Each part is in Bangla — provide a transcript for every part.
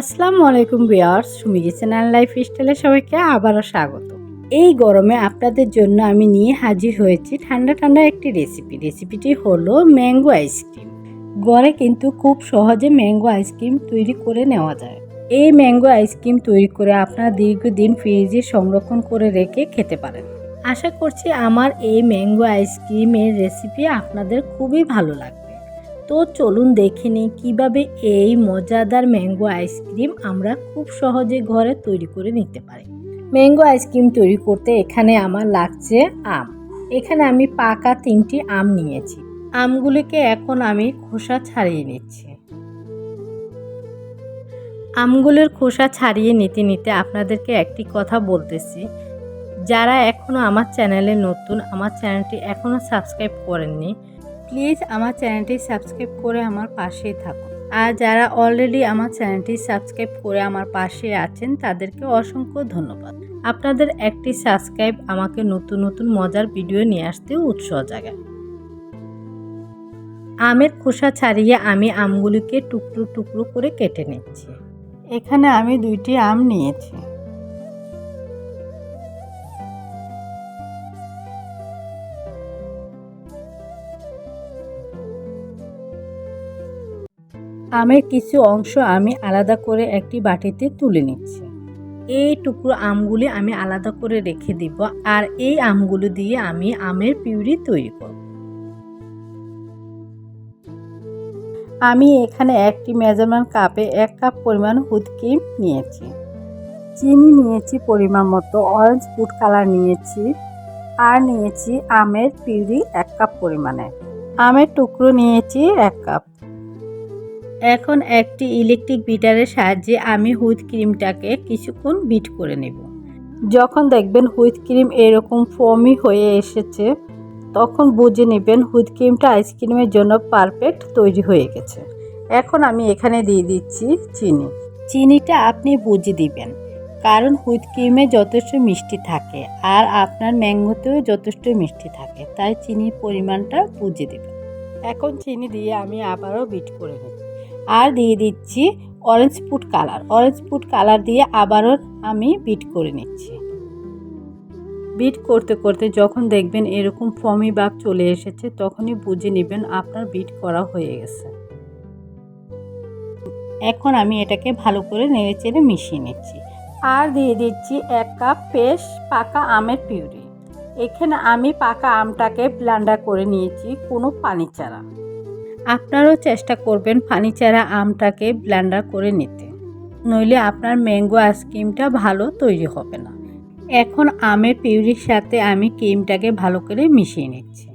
আসসালামু আলাইকুম বিয়ার্স সুমিজি চ্যানেল লাইফ স্টাইলে সবাইকে আবারও স্বাগত। এই গরমে আপনাদের জন্য আমি নিয়ে হাজির হয়েছি ঠান্ডা ঠান্ডা একটি রেসিপি। রেসিপিটি হলো ম্যাঙ্গো আইসক্রিম। ঘরে কিন্তু খুব সহজে ম্যাঙ্গো আইসক্রিম তৈরি করে নেওয়া যায়। এই ম্যাঙ্গো আইসক্রিম তৈরি করে আপনারা দীর্ঘদিন ফ্রিজে সংরক্ষণ করে রেখে খেতে পারেন। আশা করছি আমার এই ম্যাঙ্গো আইসক্রিমের রেসিপি আপনাদের খুবই ভালো লাগবে। তো চলুন দেখে নিই কীভাবে এই মজাদার ম্যাঙ্গো আইসক্রিম আমরা খুব সহজে ঘরে তৈরি করে নিতে পারি। ম্যাঙ্গো আইসক্রিম তৈরি করতে এখানে আমার লাগছে আম। এখানে আমি পাকা তিনটি আম নিয়েছি। আমগুলিকে এখন আমি খোসা ছাড়িয়ে নিচ্ছি। আমগুলোর খোসা ছাড়িয়ে নিতে নিতে আপনাদেরকে একটি কথা বলতেছি। যারা এখনও আমার চ্যানেলে নতুন, আমার চ্যানেলটি এখনও সাবস্ক্রাইব করেননি প্লিজ আমার চ্যানেলটি সাবস্ক্রাইব করে আমার পাশেই থাকুন। আর যারা অলরেডি আমার চ্যানেলটি সাবস্ক্রাইব করে আমার পাশে আছেন, তাদেরকে অসংখ্য ধন্যবাদ। আপনাদের একটি সাবস্ক্রাইব আমাকে নতুন নতুন মজার ভিডিও নিয়ে আসতে উৎসাহ জাগায়। আমের খোসা ছাড়িয়ে আমি আমগুলিকে টুকরো টুকরো করে কেটে নিচ্ছি। এখানে আমি দুইটি আম নিয়েছি। আমের কিছু অংশ আমি আলাদা করে একটি বাটিতে তুলে নিচ্ছি। এই টুকরো আমগুলি আমি আলাদা করে রেখে দিব আর এই আমগুলো দিয়ে আমি আমের পিউরি তৈরি করব। আমি এখানে একটি মেজারমেন্ট কাপে এক কাপ পরিমাণ হুদ ক্রিম নিয়েছি। চিনি নিয়েছি পরিমাণ মতো অরেঞ্জ ফুড কালার নিয়েছি আর নিয়েছি আমের পিউরি এক কাপ পরিমাণে। আমের টুকরো নিয়েছি এক কাপ। এখন একটি ইলেকট্রিক বিটারের সাহায্যে আমি হুইট ক্রিমটাকে কিছুক্ষণ বিট করে নেব। যখন দেখবেন হুইট ক্রিম এরকম ফর্মি হয়ে এসেছে, তখন বুঝে নেবেন হুইট ক্রিমটা আইসক্রিমের জন্য পারফেক্ট তৈরি হয়ে গেছে। এখন আমি এখানে দিয়ে দিচ্ছি চিনি। চিনিটা আপনি বুঝে দিবেন, কারণ হুইট ক্রিমে যথেষ্ট মিষ্টি থাকে আর আপনার ম্যাঙ্গোতেও যথেষ্ট মিষ্টি থাকে, তাই চিনির পরিমাণটা বুঝে দেবেন। এখন চিনি দিয়ে আমি আবারও বিট করে নেব। আর দিয়ে দিচ্ছি orange food colour orange food colour দিয়ে আবারও আমি বিট করে নিচ্ছি। বিট করতে করতে যখন দেখবেন এরকম ফমি ভাব চলে এসেছে, তখনই বুঝে নেবেন আপনার বিট করা হয়ে গেছে। এখন আমি এটাকে ভালো করে নেড়ে চেড়ে মিশিয়ে নিচ্ছি। আর দিয়ে দিচ্ছি এক কাপ পেশ পাকা আমের পিউরি। এখানে আমি পাকা আমটাকে ব্লান্ডার করে নিয়েছি কোনো পানি ছাড়া আপনারাও চেষ্টা করবেন ফানিচারা আমটাকে ব্ল্যান্ডার করে নিতে। নইলে আপনার ম্যাঙ্গো আইসক্রিমটা ভালো তৈরি হবে না। এখন আমের পিউরির সাথে আমি ক্রিমটাকে ভালো করে মিশিয়ে নিচ্ছি।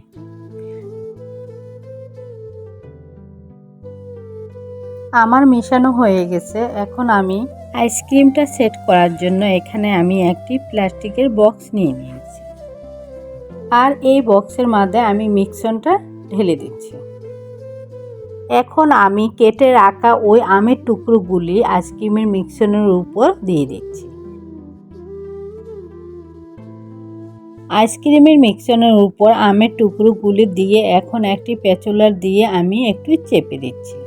আমার মেশানো হয়ে গেছে। এখন আমি আইসক্রিমটা সেট করার জন্য এখানে আমি একটি প্লাস্টিকের বক্স নিয়ে নিয়েছি। আর এই বক্সের মধ্যে আমি মিক্সনটা ঢেলে দিচ্ছি। এখন আমি কেটে রাখা ওই আমের টুকরোগুলি আইসক্রিমের মিক্সনের উপর দিয়ে দিচ্ছি। আইসক্রিমের মিক্সনের উপর আমের টুকরোগুলি দিয়ে এখন একটি পেচুলার দিয়ে আমি একটু চেপে দিচ্ছি।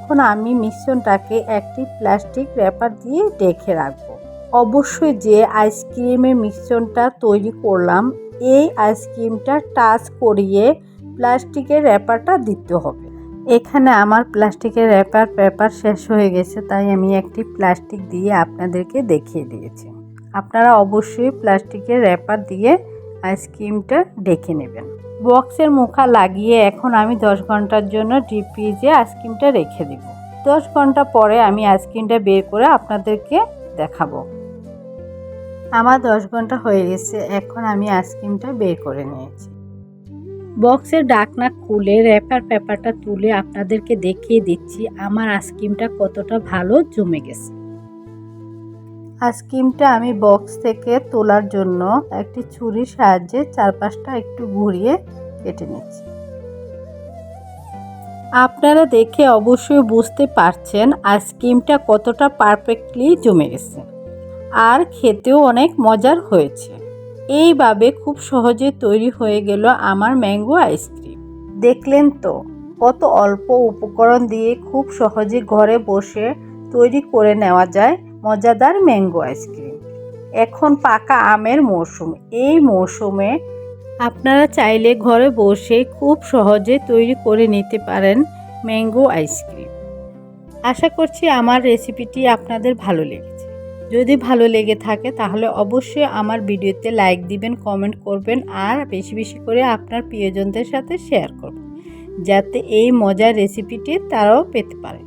এখন আমি মিশ্রণটাকে একটি প্লাস্টিক র্যাপার দিয়ে ডেকে রাখব। অবশ্যই যে আইসক্রিমের মিশ্রণটা তৈরি করলাম এই আইসক্রিমটা টাচ করিয়ে প্লাস্টিকের র্যাপারটা দিতে হবে। এখানে আমার প্লাস্টিকের র্যাপার পেপার শেষ হয়ে গেছে, তাই আমি একটি প্লাস্টিক দিয়ে আপনাদেরকে দেখিয়ে দিয়েছি। আপনারা অবশ্যই প্লাস্টিকের র্যাপার দিয়ে আইসক্রিমটা ডেকে নেবেন। বক্সের মুখা লাগিয়ে এখন আমি দশ ঘণ্টার জন্য ডিপ ফ্রিজে আইসক্রিমটা রেখে দিব। দশ ঘণ্টা পরে আমি আইসক্রিমটা বের করে আপনাদেরকে দেখাবো। আমার দশ ঘণ্টা হয়ে গেছে এখন আমি আইসক্রিমটা বের করে নিয়েছি। বক্সের ডাকনা খুলে র্যাপার পেপারটা তুলে আপনাদেরকে দেখিয়ে দিচ্ছি আমার আইসক্রিমটা কতটা ভালো জমে গেছে। আইসক্রিমটা আমি বক্স থেকে তোলার জন্য একটি ছুরির সাহায্যে চারপাশটা একটু ঘুরিয়ে কেটে নিচ্ছি। আপনারা দেখে অবশ্যই বুঝতে পারছেন আইসক্রিমটা কতটা পারফেক্টলি জমে গেছে। আর খেতেও অনেক মজার হয়েছে। এইভাবে খুব সহজে তৈরি হয়ে গেল আমার ম্যাঙ্গো আইসক্রিম। দেখলেন তো, কত অল্প উপকরণ দিয়ে খুব সহজে ঘরে বসে তৈরি করে নেওয়া যায় মজাদার ম্যাঙ্গো আইসক্রিম। এখন পাকা আমের মৌসুম এই মৌসুমে আপনারা চাইলে ঘরে বসে খুব সহজে তৈরি করে নিতে পারেন ম্যাঙ্গো আইসক্রিম। আশা করছি আমার রেসিপিটি আপনাদের ভালো লেগেছে। যদি ভালো লেগে থাকে তাহলে অবশ্যই আমার ভিডিওতে লাইক দিবেন কমেন্ট করবেন আর বেশি বেশি করে আপনার প্রিয়জনদের সাথে শেয়ার করবেন, যাতে এই মজার রেসিপিটি তারাও পেতে পারে।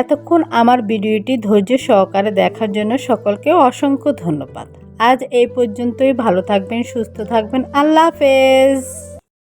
এতক্ষণ আমার ভিডিওটি ধৈর্য সহকারে দেখার জন্য সকলকে অসংখ্য ধন্যবাদ। আজ এই পর্যন্তই, ভালো থাকবেন, সুস্থ থাকবেন, আল্লাহ হাফেজ!